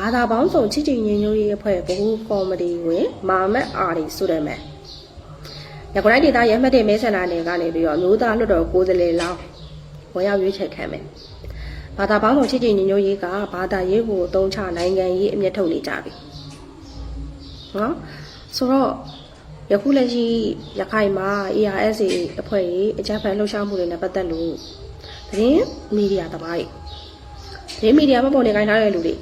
ဘာသာပေါင်းစုံချစ်ချင်းညီညွတ်ရေးအဖွဲ့ဘဟုကော်မတီဝင်မာမတ်အာရီဆိုတယ်မယ်ရခိုင်ဒေသရမှတ်တဲ့မဲဆန္ဒနယ်ကနေပြီးတော့အမျိုးသားလွှတ်တော်ကိုယ်စားလှယ်လောင်းဝင်ရောက်ရွေးချယ်ခံမယ်ဘာသာပေါင်းစုံချစ်ချင်းညီညွတ်ရေးကဘာသာရေးကိုအသုံးချနိုင်ငံရေးအမျက်ထုတ်နေကြပြီနော်ဆိုတော့ယခုလက်ရှိရခိုင်မှာ ARSA အဖွဲ့ကြီးအကြမ်းဖက်လှုပ်ရှားမှုတွေနဲ့ပတ်သက်လို့သတင်းမီဒီယာသမားတွေသတင်းမီဒီယာမပေါ်နေခိုင်းထားတဲ့လူတွေ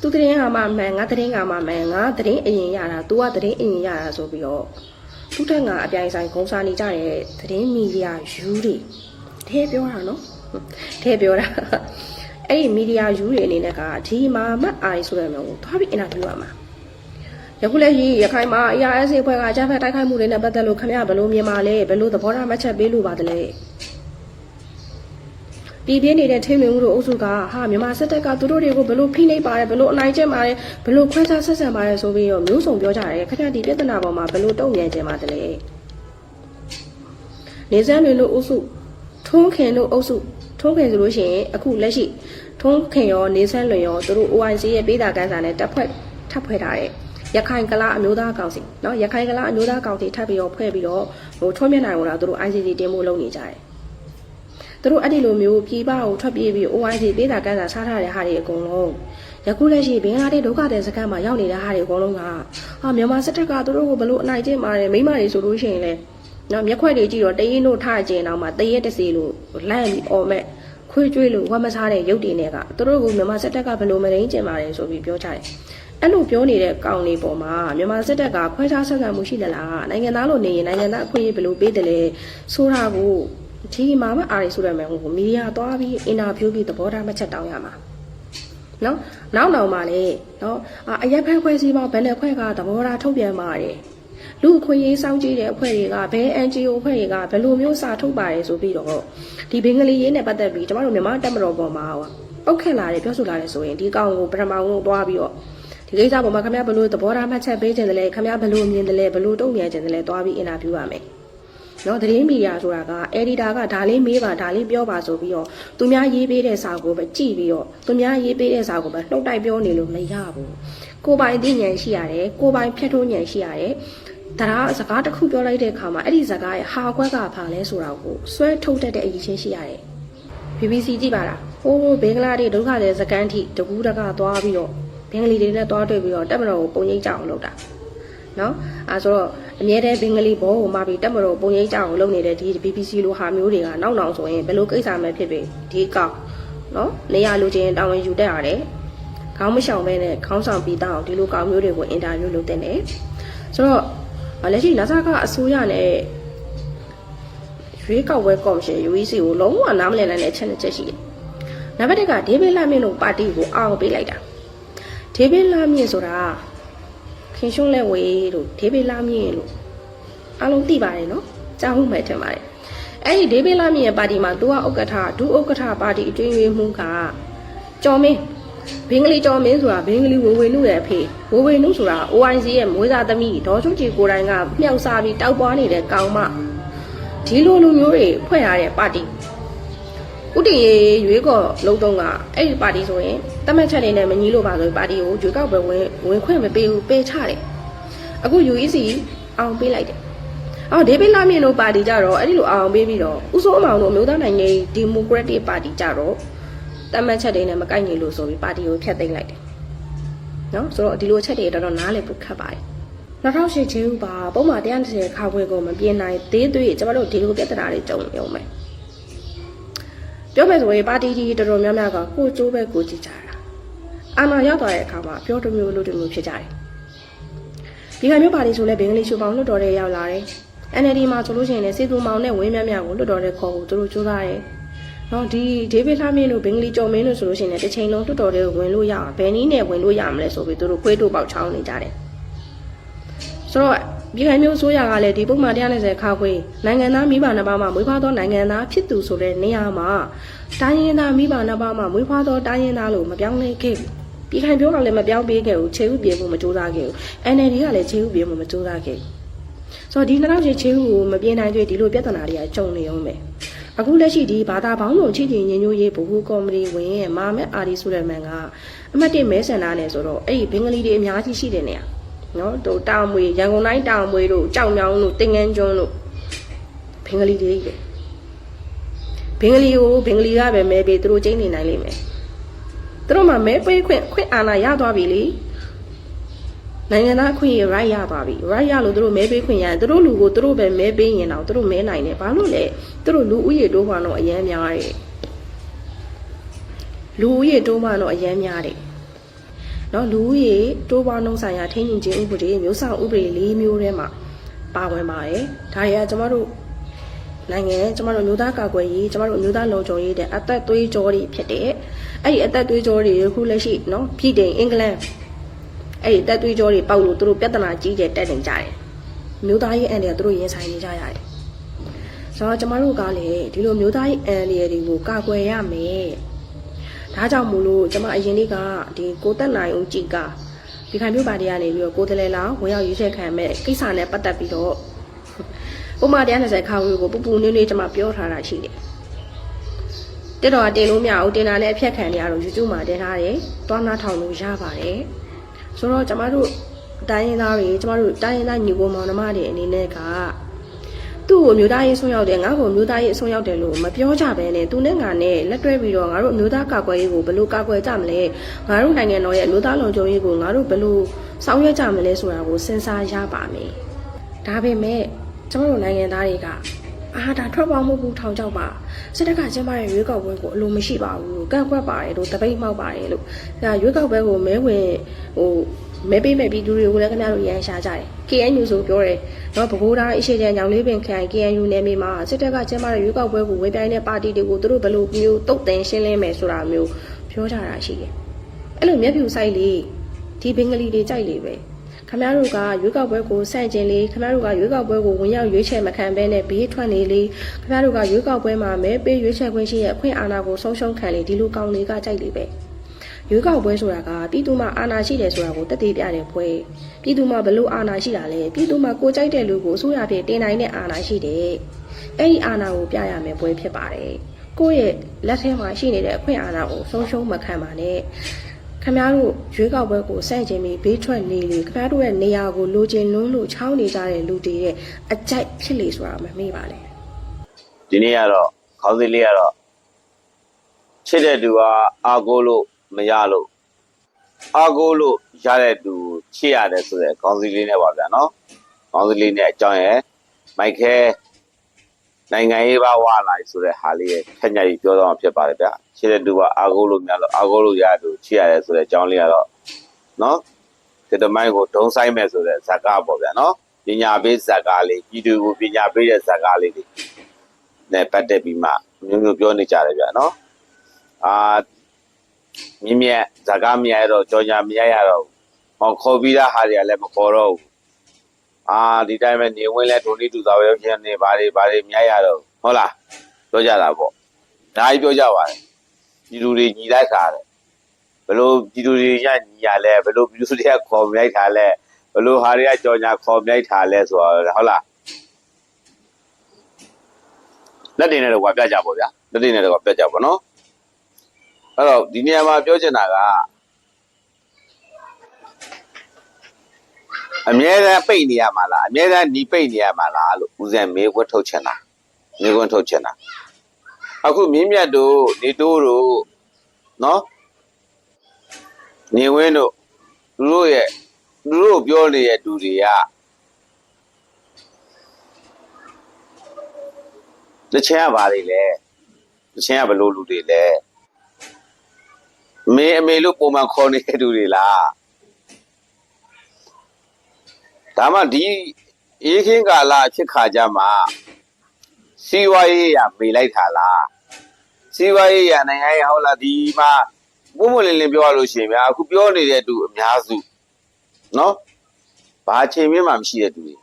သူသတင်းဟာမှမှန်ငါသတင်းကမှမှန်ငါသတင်းအရင်ရတာ तू ကသတင်းအရင်ရတာဆိုပြီးတော့သူတက်ငါအပြိုင်ဆိုင်ဂုံစားနေကြတဲ့သတင်းမီဒီယာယူတွေထဲပြောတာနော်ထဲပြောတာအဲ့ဒီမီဒီယာယူတွေအနေနဲ့ကဒီမှာမတ်အိုင်ဆိုတဲ့မျိုးကိုသွားပြီးအင်တာဗျူးရမှာယခုလက်ရှိရခိုင်မှာ ARS အဖွဲ့ကအကြမ်းဖက်တိုက်ခိုက်မှုတွေနဲ့ပတ်သက်လို့ခင်ဗျာဘယ်လိုမြင်ပါလဲဘယ်လိုသဘောထားမှတ်ချက်ပေးလို့ပါသလဲ ပြည်ပြင်းနေတဲ့ထိမ့်မြင်မှုတို့အုပ်စုကဟာမြန်မာစစ်တပ်ကသူတို့တွေကိုဘယ်လိုဖိနှိပ်ပါတယ်ဘယ်လိုအနိုင်ကျင့်ပါတယ်ဘယ်လိုခွဲခြားဆက်ဆံပါတယ်ဆိုပြီးတော့မျိုးစုံပြောကြတယ်ခင်ဗျာဒီပြဿနာပေါ်မှာဘယ်လိုတုံ့ပြန်ကြပါသလဲနေစမ်းတွေလို့အုပ်စုထုံးခင်တို့အုပ်စုထုံးခင်ဆိုလို့ရှိရင်အခုလက်ရှိထုံးခင်ရောနေစမ်းလွင်ရောသူတို့ OIC ရဲ့ပေးတာကန်းစာနဲ့တက်ဖွဲ့ထပ်ဖွဲ့ထားတဲ့ရခိုင်ကလာအမျိုးသားကောင်စီเนาะရခိုင်ကလာအမျိုးသားကောင်စီထပ်ပြီးတော့ဖွဲ့ပြီးတော့ဟိုထွံးမြနိုင်ဝင်လာသူတို့ ICC တင်ဖို့လုပ်နေကြတယ် သူတို့အဲ့ဒီလိုမျိုးပြည်ပကိုထွက်ပြေးပြီး OIC ပေးတာကန်းစာစားထားတဲ့ဟာတွေအကုန်လုံးယခုလက်ရှိဘင်္ဂလားဒေ့ရှ်ဒုက္ခသည်စခန်းမှာရောက်နေတဲ့ဟာတွေအကုန်လုံးကဟာမြန်မာစစ်တပ်ကသူတို့ကိုဘလို့အနိုင်ကျင့်ပါတယ်မိမတွေဆိုလို့ရှိရင်လည်းနော်မျက်ခွက်တွေကြည့်တော့တရင်တို့ထားကျင်တော့မှတရက်တစီလို့လန့်ပြီးអော်မဲ့ခွေးကျွေးလို့ဝမ်းမစားတဲ့ရုပ်တွေနဲ့ကသူတို့ကိုမြန်မာစစ်တပ်ကဘလို့မရင်းကျင်ပါတယ်ဆိုပြီးပြောကြတယ်အဲ့လိုပြောနေတဲ့ကောင်လေးပေါ်မှာမြန်မာစစ်တပ်ကခွဲခြားဆက်ဆံမှုရှိသလားနိုင်ငံသားလို့နေရင်နိုင်ငံသားအခွင့်အရေးဘယ်လိုပေးတယ်လဲဆိုတာကို ဒီမှာမအားရဆိုရမယ်ဟိုမီဒီယာသွားပြီးအင်တာဗျူးပြီးသဘောထားမှတ်ချက်တောင်းရမှာနော်နောက်နောက်မှလည်းနော်အာအရက်ဖက်ခွဲစည်းပေါင်းဘယ်နဲ့ခွဲကသဘောထားထုတ်ပြန်ပါတယ်လူအခွင့်အရေးစောင့်ကြည့်တဲ့အဖွဲ့တွေကဘယ် NGO အဖွဲ့တွေကဘယ်လိုမျိုးစာထုတ်ပါတယ်ဆိုပြီးတော့ဒီဘင်္ဂလီရေးနဲ့ပတ်သက်ပြီးကျမတို့မြန်မာတက်မတော်ပေါ်မှာဟောပုတ်ခက်လာတယ်ပြောဆိုလာတယ်ဆိုရင်ဒီကောင်ကိုပထမဆုံးသွားပြီးတော့ဒီကိစ္စပေါ်မှာခင်ဗျားဘယ်လိုသဘောထားမှတ်ချက်ပေးခြင်းတလဲခင်ဗျားဘယ်လိုမြင်တယ်လဲဘယ်လိုတုံ့ပြန်ခြင်းတလဲသွားပြီးအင်တာဗျူးရမယ် နော်သတင်းမီဒီယာဆိုတာက editor ကဒါလေးမေးပါဒါလေးပြောပါဆိုပြီးတော့သူများရေးပေးတဲ့စာကိုပဲကြည့်ပြီးတော့သူများရေးပေးတဲ့စာကိုပဲနှုတ်တိုက်ပြောနေလို့မရဘူးကိုယ်ပိုင်သိဉာဏ်ရှိရတယ်ကိုယ်ပိုင်ဖြတ်ထိုးဉာဏ်ရှိရတယ်ဒါကစကားတစ်ခုပြောလိုက်တဲ့အခါမှာအဲ့ဒီစကားရဲ့ဟာခွက်ကဘာလဲဆိုတာကိုဆွဲထုတ်တတ်တဲ့အရေးချင်းရှိရတယ် BBC ကြည့်ပါလားဟိုးဘင်္ဂလားဒေ့ရှ်ဒုက္ခတဲ့စကန်ထိတကူးတကသွားပြီးတော့ဘင်္ဂလီတွေနဲ့သွားတွေ့ပြီးတော့တက်မတော်ကိုပုံရိပ်ကြအောင်လုပ်တာ နော်အဲဆိုတော့အမြဲတမ်းဘင်္ဂလီဘောကိုမှပြီးတက်မတော်ပုံရိပ်ကြအောင်လုပ်နေတဲ့ဒီ BBC လိုဟာမျိုးတွေကနောက်နောက်ဆိုရင်ဘယ်လိုကိစ္စမှဖြစ်ဖြစ်ဒီကောက်နော်နေရာလူချင်းတာဝန်ယူတတ်ရတယ်ခေါင်းမရှောင်ပဲနဲ့ခေါင်းဆောင်ပြီးတော့ဒီလိုကောင်မျိုးတွေကိုအင်တာဗျူးလုပ်တဲ့နေဆိုတော့လက်ရှိနာဆာကအစိုးရနဲ့ရွေးကောက်ပွဲကော်မရှင် UEC ကိုလုံးဝနားမလည်နိုင်တဲ့အချက်တစ်ချက်ရှိတယ်။နံပါတ်1ကဒေးဗစ်လာမင်းတို့ပါတီကိုအောင်ပေးလိုက်တာ။ဒေးဗစ်လာမင်းဆိုတာ ခင်ရှုံးလက်ဝေးတို့ဒေးဗစ်လာမင်းလို့အားလုံးသိပါတယ်နော်။ကြားမှုမဲ့ထင်ပါတယ်။အဲ့ဒီဒေးဗစ်လာမင်းရဲ့ပါတီမှာသူကဥက္ကဋ္ဌဒုဥက္ကဋ္ဌပါတီအတွင်းရေးမှူးကကျော်မင်းဘင်္ဂလီကျော်မင်းဆိုတာဘင်္ဂလီဝေဝေနုရဲ့အဖေဝေဝေနုဆိုတာ OIC ရဲ့မွေးစားသမီးဒေါ်စုကြည်ကိုတိုင်ကမြောက်စားပြီးတောက်ပွားနေတဲ့ကောင်မဒီလိုလူမျိုးတွေဖွဲ့ရတဲ့ပါတီ ဥတီရေရွေးကော်လုံးတုံးကအဲ့ဒီပါတီဆိုရင်တမက်ချက်တွေနဲ့မညီလို့ပါဆိုပါတီကိုရွေးကောက်ပွဲဝင်ဝင်ခွင့်မပေးဘူးပယ်ချတယ်အခု UEC အောင်ပေးလိုက်တယ်အော်ဒေးဗစ်လာမင်းတို့ပါတီကြတော့အဲ့ဒီလိုအောင်ပေးပြီးတော့ဥစိုးအမောင်တို့အမျိုးသားနိုင်ငံရေးဒီမိုကရက်တစ်ပါတီကြတော့တမတ်ချက်တွေနဲ့မကိုက်ညီလို့ဆိုပြီးပါတီကိုဖျက်သိမ်းလိုက်တယ်။နော်ဆိုတော့ဒီလိုချက်တွေတော်တော်နားလည်ဖို့ခက်ပါတယ်။2008ချေဦးပါပုံမှန်130ခါခွေကိုမပြင်းနိုင်သေးသေးကျွန်တော်တို့ဒီလိုပြဿနာတွေကြုံနေအောင်မယ်။ ပြောမယ်ဆိုရင်ပါတီကြီးတော်တော်များများကကိုကျိုးပဲကိုကြည့်ကြတာ။အာဏာရောက်သွားတဲ့အခါမှာပြောတစ်မျိုးလို့တစ်မျိုးဖြစ်ကြတယ်။ဒီကမျိုးပါတီဆိုလဲဘင်္ဂလီရှူပေါင်းလွတ်တော်တဲ့ရောက်လာတယ်။ NLD မှာဆိုလို့ရှိရင်လည်းစေသူမောင်နဲ့ဝင်းမြမြကိုလွတ်တော်တဲ့ခေါ်ကိုသူတို့ကြိုးစားတယ်။နော်ဒီဒေးဗစ်လာမင်းတို့ဘင်္ဂလီကျော်မင်းတို့ဆိုလို့ရှိရင်လည်းတစ်ချိန်လုံးလွတ်တော်တဲ့ဝင်လို့ရအောင်ဘယ်နည်းနဲ့ဝင်လို့ရမလဲဆိုပြီးသူတို့ခွေးတို့ပေါက်ချောင်းနေကြတယ်။ဆိုတော့ ပြည်ခိုင်မျိုးဆိုရကလည်းဒီပုံမှန်190ခါခွေနိုင်ငံသားမိဘနှစ်ပါးမှာမွေးဖွားသောနိုင်ငံသားဖြစ်သူဆိုတဲ့နေရာမှာတိုင်းရင်းသားမိဘနှစ်ပါးမှာမွေးဖွားသောတိုင်းရင်းသားလို့မပြောင်းလဲခဲ့ဘူး။ပြည်ခိုင်ပြောကလည်းမပြောင်းပေးခဲ့ဘူးခြေဥပြေဖို့မကြိုးစားခဲ့ဘူး။ NLD ကလည်းခြေဥပြေဖို့မကြိုးစားခဲ့ဘူး။ဆိုတော့ဒီ2000ချေချေဥကိုမပြေနိုင်ကြဒီလိုပြဿနာတွေကကြုံနေအောင်ပဲ။အအခုလက်ရှိဒီဘာသာပေါင်းစုံချစ်ချင်ညင်ညိုရေးဘ ഹു ကော်မတီဝင်မာမက်အာဒီဆိုတဲ့မန်ကအမှတ်1မဲဆန္ဒနဲ့ဆိုတော့အဲ့ဒီဘင်္ဂလီတွေအများကြီးရှိတဲ့နေရာ နော်တို့တောင်မွေရန်ကုန်တိုင်းတောင်မွေတို့ကြောက်မြောင်းတို့တင်ငန်းကျွန်းတို့ဘင်္ဂလီတွေကြီးတယ်ဘင်္ဂလီကိုဘင်္ဂလီကပဲမဲပေးသူတို့ကျင်းနေနိုင်လိမ့်မယ်သူတို့မှမဲပေးခွင့်ခွင့်အာဏာရသွားပြီလေနိုင်ငံသားအခွင့်အရေး right ရပါပြီ right ရလို့သူတို့မဲပေးခွင့်ရတယ်သူတို့လူကိုသူတို့ပဲမဲပေးရင်တော့သူတို့မဲနိုင်တယ်ဘာလို့လဲသူတို့လူဦးရေတိုးမှတော့အများများတယ်လူဦးရေတိုးမှတော့အများများတယ် နော်လူဦးရေတိုးပွားနှုန်းဆိုင်ရာထိန်းညှိခြင်းဥပဒေမျိုးဆောင်ဥပဒေ၄မျိုးထဲမှာပါဝင်ပါတယ်ဒါတွေကကျမတို့နိုင်ငံကျမတို့မျိုးသားကာကွယ်ရေးကျမတို့မျိုးသားလုံခြုံရေးတဲ့အသက်သွေးကြောတွေဖြစ်တဲ့အဲ့ဒီအသက်သွေးကြောတွေအခုလက်ရှိနော်ပြည်တိုင်အင်္ဂလန်အဲ့ဒီတက်သွေးကြောတွေပေါက်လို့သူတို့ပြဿနာကြီးကျယ်တက်နေကြတယ်မျိုးသားရေးအန်တွေကသူတို့ရင်ဆိုင်နေကြရတယ်ဆိုတော့ကျမတို့ကလည်းဒီလိုမျိုးသားရေးအန်တွေတွေကိုကာကွယ်ရမယ် ဒါကြောင့်မို့လို့ကျမအရင်လေးကဒီကိုတက်နိုင်အောင်ကြည်ကဒီခိုင်မျိုးပါတီကနေပြီးတော့ကိုတလဲလောင်ဝင်ရောက်ရွေးချယ်ခံမဲ့ကိစ္စနဲ့ပတ်သက်ပြီးတော့ဥပမာ120ခါဝေးကိုပူပူနွေးနွေးကျမပြောထားတာရှိတယ်တက်တော်ကတင်လို့မရဘူးတင်တာနဲ့အဖြတ်ခံနေရတော့ YouTube မှာတင်ထားတယ်တွားနာထောင်လို့ရပါတယ်ဆိုတော့ကျမတို့တိုင်းရင်းသားတွေကျမတို့တိုင်းရင်းသားညီကိုမောင်နှမတွေအနေနဲ့က သူ့ကိုမျိုးသားရေးဆုံးရောက်တယ်ငါ့ကိုမျိုးသားရေးဆုံးရောက်တယ်လို့မပြောကြဘဲနဲ့သူနဲ့ငါနဲ့လက်တွဲပြီးတော့ငါတို့မျိုးသားကာကွယ်ရေးကိုဘယ်လိုကာကွယ်ကြမလဲငါတို့နိုင်ငံတော်ရဲ့မျိုးသားလုံခြုံရေးကိုငါတို့ဘယ်လိုဆောင်ရွက်ကြမလဲဆိုတာကိုစဉ်းစားရပါမယ်ဒါပေမဲ့ကျမတို့နိုင်ငံသားတွေကအာဒါထွက်ပေါက်မှုဘူးထောင်ချောက်ပါစစ်တပ်ကကျင်းပတဲ့ရွေးကောက်ပွဲကိုအလိုမရှိပါဘူးကန့်ကွက်ပါတယ်လို့တပိတ်မှောက်ပါတယ်လို့ဒါရွေးကောက်ပွဲကိုမဲဝင်ဟို မဲပေးမဲ့ပြည်သူတွေကိုလည်းခင်ဗျားတို့ရန်ရှာကြတယ် KNU ဆိုပြောတယ်နော်ဗကိုးသားအရှိချင်ညောင်လေးပင်ခိုင် KNU နယ်မြေမှာစစ်တပ်ကကျင်းပတဲ့ရွေးကောက်ပွဲကိုဝေပြိုင်းတဲ့ပါတီတွေကိုသူတို့ဘယ်လိုမျိုးတုတ်တင်ရှင်းလင်းမယ်ဆိုတာမျိုးပြောကြတာရှိတယ်အဲ့လိုမျက်ဖြူဆိုင်လေးဒီဘင်္ဂလီတွေကြိုက်လေပဲခင်ဗျားတို့ကရွေးကောက်ပွဲကိုစန့်ကျင်လေခင်ဗျားတို့ကရွေးကောက်ပွဲကိုဝင်ရောက်ရွေးချယ်မခံဘဲနဲ့ဘေးထွက်နေလေခင်ဗျားတို့ကရွေးကောက်ပွဲမှာမဲပေးရွေးချယ်ခွင့်ရှိရဲ့အခွင့်အာဏာကိုဆုံးရှုံးခံလေဒီလိုကောင်တွေကကြိုက်လေပဲ ရွေးကောက်ပွဲဆိုတာကပြည်သူမှာအာဏာရှိတယ်ဆိုတာကိုတက်သေးပြတယ်ဖွဲပြည်သူမှာဘလို့အာဏာရှိတာလဲပြည်သူမှာကိုကြိုက်တဲ့လူကိုအစိုးရဖြစ်တင်နိုင်တဲ့အာဏာရှိတယ်အဲ့ဒီအာဏာကိုပြရမယ်ပွဲဖြစ်ပါတယ်ကိုယ့်ရဲ့လက်ထဲမှာရှိနေတဲ့အခွင့်အာဏာကိုဆုံးရှုံးမခံပါနဲ့ခင်ဗျားတို့ရွေးကောက်ပွဲကိုစန့်ကျင်ပြီးဘေးထွက်နေလေခင်ဗျားတို့ရဲ့နေရာကိုလိုချင်လွန်းလို့ချောင်းနေကြတဲ့လူတွေရဲ့အကြိုက်ဖြစ်လေဆိုတာမမေ့ပါနဲ့ဒီနေ့ကတော့ခေါင်းစည်းလေးကတော့ချစ်တဲ့သူကအာကိုလို့ မရလို့အာကိုလို့ရတဲ့သူချစ်ရတယ်ဆိုတဲ့ခေါင်းစည်းလေးနဲ့ပါဗျာနော်ခေါင်းစည်းလေးနဲ့အကြောင်းရဲ့မိုက်ခဲနိုင်ငံရေးပါဝလာဆိုတဲ့ဟာလေးရဲ့ခက်ညကြီးပြောတော့မှာဖြစ်ပါတယ်ဗျာချစ်တဲ့သူကအာကိုလို့မရလို့အာကိုလို့ရတဲ့သူချစ်ရတယ်ဆိုတဲ့အကြောင်းလေးကတော့နော်ဒီတမိုင်းကိုဒုံဆိုင်မဲ့ဆိုတဲ့ဇာတ်ကားပေါ့ဗျာနော်ပညာပေးဇာတ်ကားလေးပြည်သူကိုပညာပေးတဲ့ဇာတ်ကားလေးတွေနဲ့ပတ်သက်ပြီးမှမျိုးမျိုးပြောနေကြတယ်ဗျာနော်အာ မြင့်မြတ်ဇာကားမရတော့ကြောညာမရရတော့ဘူးဟောခေါ်ပြီးသားဟာတွေကလည်းမခေါ်တော့ဘူးအာဒီတိုင်းပဲနေဝင်လဲဒိုနီတူသာပဲဖြစ်နေဘာတွေဘာတွေမရရတော့ဘူးဟုတ်လားပြောကြတာပေါ့ဒါကြီးပြောကြပါတယ်ပြည်သူတွေညီလိုက်တာတယ်ဘလို့ပြည်သူတွေညညီရလဲဘလို့ပြည်သူတွေကခေါ်မြိုက်တာလဲဘလို့ဟာတွေကကြောညာခေါ်မြိုက်တာလဲဆိုတော့ဟုတ်လားလက်တွေနဲ့တော့ပြကြပါဗျာလက်တွေနဲ့တော့ပြကြပါနော် အဲ့တော့ဒီနေရာမှာပြောချင်တာကအမြဲတမ်းပိတ်နေရမှာလားအမြဲတမ်းဒီပိတ်နေရမှာလားလို့ဦးဇင်မေးခွန်းထုတ်ချင်တာမေးခွန်းထုတ်ချင်တာအခုမြင်းမြတ်တို့နေတိုးတို့နော်နေဝင်းတို့သူတို့ရဲ့သူတို့ပြောနေတဲ့သူတွေကတချင်ကဘာတွေလဲတချင်ကဘယ်လိုလူတွေလဲအ မေအမေလို့ပုံမှန်ခေါ်နေတဲ့သူတွေလားဒါမှဒီအေးခင်းကာလအဖြစ်ခါကြမှာစီဝါရေးရမေးလိုက်တာလားစီဝါရေးရနိုင်ငံရေးဟုတ်လားဒီမှာဘုံမလင်းလင်းပြောရလို့ရှိရင်ဗျာအခုပြောနေတဲ့သူအများစုနော်ဘာချိန်မြင့်မှမရှိတဲ့သူတွေ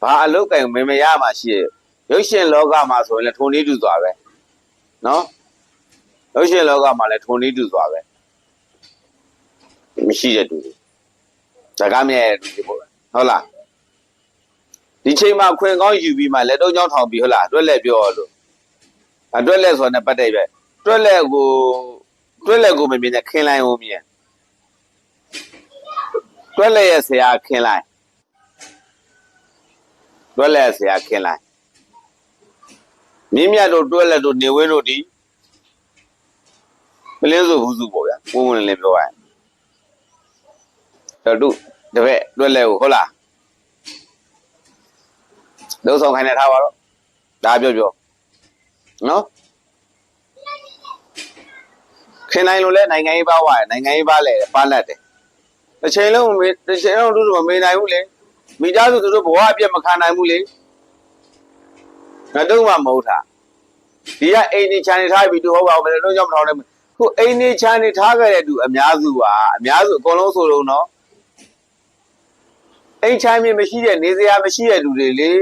ဘာအလုတ်ကင်မမရမှရှိတဲ့ရုပ်ရှင်လောကမှာဆိုရင်လည်းထုံနည်းတူသွားပဲနော်ရုပ်ရှင်လောကမှာလည်းထုံနည်းတူသွားပဲ မရှိတဲ့တူတွေဇာကမြဲတူတွေပေါ့ဗျဟုတ်လားဒီချိန်မှာခွင်ကောင်းယူပြီးမှလက်တော့ကြောင်းထောင်ပြီးဟုတ်လားတွက်လက်ပြောလို့အတွက်လက်ဆိုတာနဲ့ပတ်သက်ပဲတွက်လက်ကိုတွက်လက်ကိုမမြင်နဲ့ခင်လိုက်ကိုမြင်တွက်လက်ရဲ့ဆရာခင်လိုက်တွက်လက်ဆရာခင်လိုက်မြင်းမြတ်တို့တွက်လက်တို့နေဝင်းတို့ဒီမလင်းစုဘူးစုပေါ့ဗျာဝင်ဝင်လင်းလင်းပြောရရင် တော့တို့တပည့်တွက်လက်ကိုဟုတ်လားလုံးဆောင်ခိုင်းနေထားပါတော့ဒါပြောပြောနော်ခင်နိုင်လို့လဲနိုင်ငံရေးပါဝါရနိုင်ငံရေးပါလဲပါလက်တယ်တစ်ချိန်လုံးမမေးတစ်ချိန်လုံးသူတို့မမေးနိုင်ဘူးလေမိသားစုသူတို့ဘဝအပြတ်မခံနိုင်ဘူးလေငါတို့မှမဟုတ်တာဒီကအိမ်နေချန်နေထားပြီးသူဟုတ်ပါဘူးဘယ်လိုကြောင့်မထောင်လဲခုအိမ်နေချန်နေထားခဲ့တဲ့သူအများစုကအများစုအကုန်လုံးဆိုလုံးတော့ အိမ်ချမ်းမြေမရှိတဲ့နေစရာမရှိတဲ့လူတွေလေ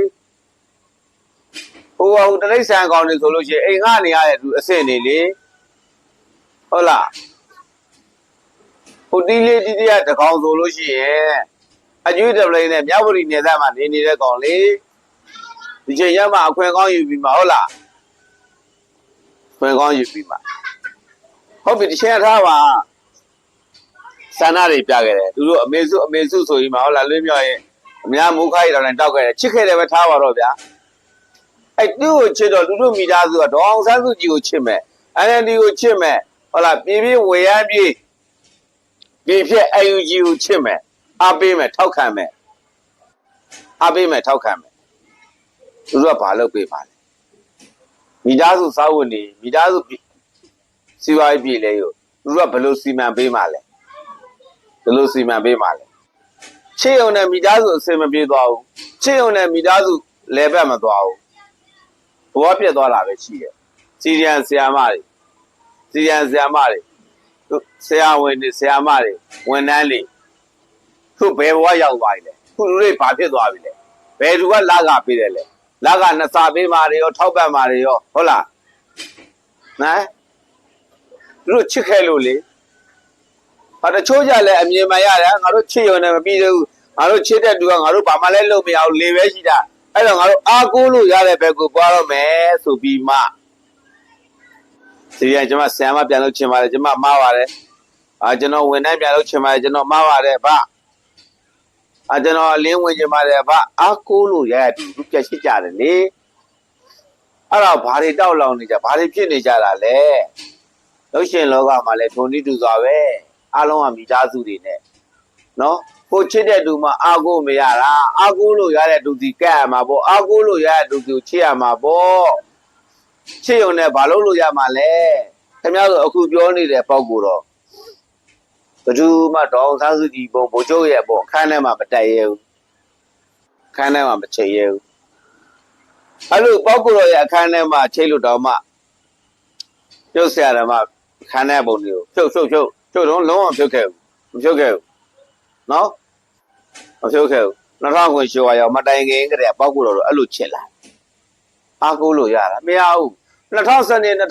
ဟိုဟိုတရိတ်ဆန်ကောင်တွေဆိုလို့ရှိရင်အိမ်ငှနေရတဲ့သူအစ်စ်နေလေဟုတ်လားဟိုတီးလေးတီးတီးရတကောင်ဆိုလို့ရှိရင်အကျွေးတပလိန်နဲ့မြဝတီနယ်စပ်မှာနေနေတဲ့ကောင်လေဒီချိန်ရက်မှာအခွင့်ကောင်းယူပြီးမှဟုတ်လားခွင့်ကောင်းယူပြီးမှဟုတ်ပြီဒီချိန်ထားပါ စန္ဒတွေပြခဲ့တယ်သူတို့အမေစုအမေစုဆိုရင်မှဟုတ်လားလွေးမြော့ရဲ့အများမုခါရီတော်နဲ့တောက်ခဲ့တယ်ချစ်ခဲ့တယ်ပဲထားပါတော့ဗျာအဲ့သူ့ကိုချစ်တော့သူတို့မိသားစုကဒေါအောင်ဆန်းစုကြည်ကိုချစ်မယ် NLD ကိုချစ်မယ်ဟုတ်လားပြည်ပြည်ဝေရမ်းပြည်ပြည်ဖြစ် AUG ကိုချစ်မယ်အားပေးမယ်ထောက်ခံမယ်အားပေးမယ်ထောက်ခံမယ်သူတို့ကဘာလုပ်ပေးပါလဲမိသားစုစာဝန်နေမိသားစုစီဝါရေးပြည်လဲရောသူတို့ကဘယ်လိုစီမံပေးမှလဲ ဘယ်လိုစီမံပေးမှလဲချစ်ရုံနဲ့မိသားစုအစင်မပြေသွားဘူးချစ်ရုံနဲ့မိသားစုလဲဘက်မသွားဘူးဘောပြက်သွားတာပဲရှိတယ်စီရီယန်ဆီယာမတွေစီရန်ဆရာမတွေသူဆရာဝန်တွေဆရာမတွေဝန်ထမ်းတွေခုဘယ်ဘဝရောက်သွားပြီလဲခုလူတွေဘာဖြစ်သွားပြီလဲဘယ်သူကလာကပေးတယ်လဲလာကနှစ်စာပေးမာတွေရောထောက်ပံ့မာတွေရောဟုတ်လားနော်သူတို့ချစ်ခဲ့လို့လေ ဟာတချို့ကြလဲအမြင်မှရတယ်ငါတို့ချစ်ရုံနဲ့မပြီးသေးဘူးငါတို့ချစ်တဲ့သူကငါတို့ဘာမှလည်းလုပ်မရဘူးလေပဲရှိတာအဲ့တော့ငါတို့အားကိုးလို့ရတဲ့ဘက်ကိုပွားတော့မယ်ဆိုပြီးမှစီရန်ကျွန်မဆရာမပြန်လို့ချင်ပါတယ်ကျွန်မမှားပါတယ်အာကျွန်တော်ဝန်ထမ်းပြန်လို့ချင်ပါတယ်ကျွန်တော်မှားပါတယ်ဗျအာကျွန်တော်အလင်းဝင်ချင်ပါတယ်ဗျအားကိုးလို့ရရတူသူပြက်ရှိကြတယ်လေအဲ့တော့ဘာတွေတောက်လောင်နေကြဘာတွေဖြစ်နေကြတာလဲလို့ရှင်လောကမှာလဲထုံနည်းတူစွာပဲ အားလုံးကမိသားစုတွေနဲ့နော်ကိုချစ်တဲ့သူမှအားကိုးမရတာအားကိုးလို့ရတဲ့သူစီကဲ့ရမှာပေါ့အားကိုးလို့ရတဲ့သူစီကိုချစ်ရမှာပေါ့ချစ်ရုံနဲ့ဘာလို့လို့ရမှာလဲခင်ဗျားတို့အခုပြောနေတဲ့ပေါက်ကိုတော့ဘယ်သူမှဒေါအောင်ဆန်းစုကြည်ပုံဗိုလ်ချုပ်ရဲ့ပုံအခန်းထဲမှာမတက်ရဲဘူးအခန်းထဲမှာမချိန်ရဲဘူးအဲ့လိုပေါက်ကိုတော့ရဲ့အခန်းထဲမှာချိန်လို့တော့မှပြုတ်ဆရာတော်မှအခန်းထဲပုံတွေကိုဖြုတ်ဖြုတ်ဖြုတ်ဖြု တ်တော့လုံးဝဖြုတ်ခဲ့ဘူးမဖြုတ်ခဲ့ဘူးနော်မဖြုတ်ခဲ့ဘူး2000ခွန်ရှိုးရောက်မတိုင်ခင်ကတည်းကပေါက်ကိုတော့အဲ့လိုချစ်လာအားကိုးလို့ရတာမရဘူး2012 2013က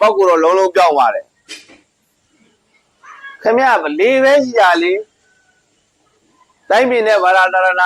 ပောက်ကိုတော့လုံးလုံးပြောင်းသွားတယ်ခင်ဗျားလေးပဲရှိရလေတိုင်းပြည်နဲ့ဗလာတရဏ